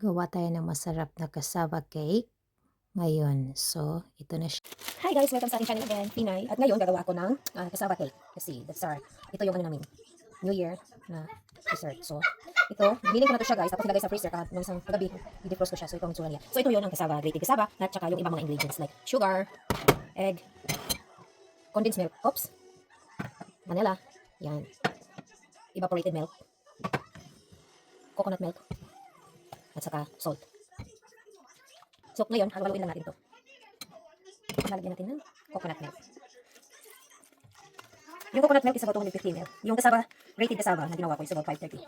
gawa tayo ng masarap na cassava cake ngayon. So, ito na siya. Hi guys, welcome sa ating channel again, Pinay. At ngayon, gagawa ako ng uh, cassava cake. Kasi, that's our, ito yung ano namin, New Year na dessert. So, ito, binili ko na to siya guys, tapos ilagay sa freezer. Kahit nung isang kagabi, i-defrost ko siya. So, ito ang itsura niya. So, ito yung ang cassava, grated cassava, at saka yung ibang mga ingredients like sugar, egg, condensed milk, oops, vanilla, yan, evaporated milk, coconut milk, at saka salt. So, ngayon, haluin lang natin to. Lalagyan natin ng coconut milk. Yung coconut milk is about 250 ml. Yung cassava, grated cassava na ginawa ko is about 530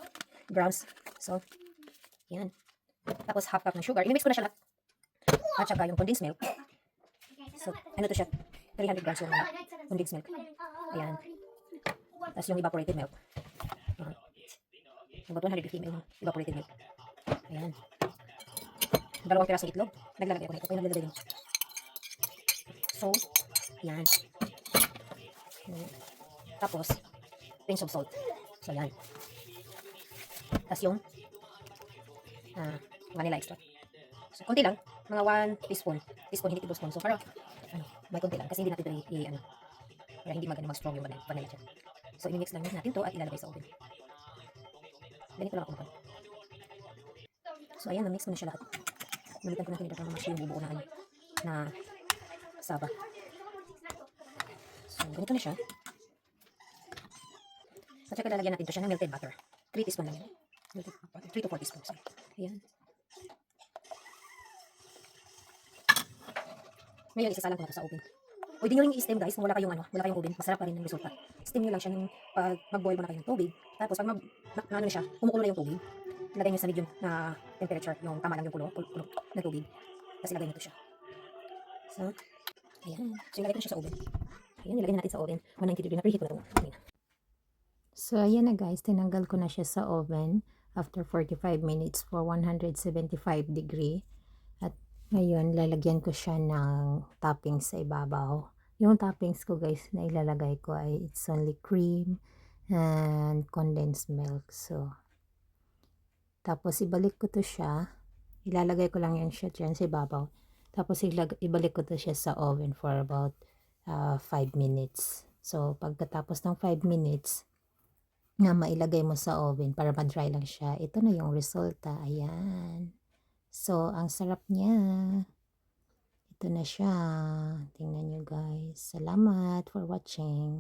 grams. So, yan. Tapos half cup ng sugar. Inimix ko na siya lahat. At saka yung condensed milk. So, ano to siya? 300 grams yung condensed milk. Ayan. Tapos yung evaporated milk. Uh, about 150 ml evaporated milk. Dalawang pirasong itlog. Naglalagay ako nito. Kaya naglalagay din. So, yan. Tapos, pinch of salt. So, yan. Tapos yung ah, vanilla extract. So, konti lang. Mga 1 teaspoon. Teaspoon, hindi tablespoon. So, para, ano, may konti lang. Kasi hindi natin ito i, ano, kaya hindi maganda mag-strong yung vanilla, vanilla dyan. So, i-mix lang natin to at ilalagay sa oven. Ganito lang ako mag So, ayan, na-mix ko na siya lahat. Namitan ko na tinidor ng mas yung bubuo na ano, na saba. So, ganito na siya. At saka lalagyan natin to siya ng melted butter. 3 teaspoon lang butter. 3 to 4 teaspoons. Ayan. Ngayon, isasalang ko na to sa oven. Pwede nyo rin i-steam guys kung wala kayong ano, wala kayong oven. Masarap pa rin ang resulta. Steam nyo lang siya ng pag mag-boil mo na kayo ng tubig. Tapos pag mag, na, na, ano na siya, kumukulo na yung tubig. Ilagay nyo sa medium na temperature, yung tama lang yung kulo, kulo, kulo ng tubig. Tapos ilagay nyo to siya. So, ayan. So, ilagay ko na siya sa oven. Ayan, ilagay na natin sa oven. 190 degree na preheat ko na ito. So, ayan na guys. Tinanggal ko na siya sa oven after 45 minutes for 175 degree. At ngayon, lalagyan ko siya ng toppings sa ibabaw. Yung toppings ko guys na ilalagay ko ay it's only cream and condensed milk. So, tapos ibalik ko to siya. Ilalagay ko lang yan siya dyan sa ibabaw. Tapos ibalik ko to siya sa oven for about 5 minutes. So, pagkatapos ng 5 minutes, na mailagay mo sa oven para ma-dry lang siya. Ito na yung resulta. Ayan. So, ang sarap niya. Ito na siya. Tingnan nyo guys. Salamat for watching.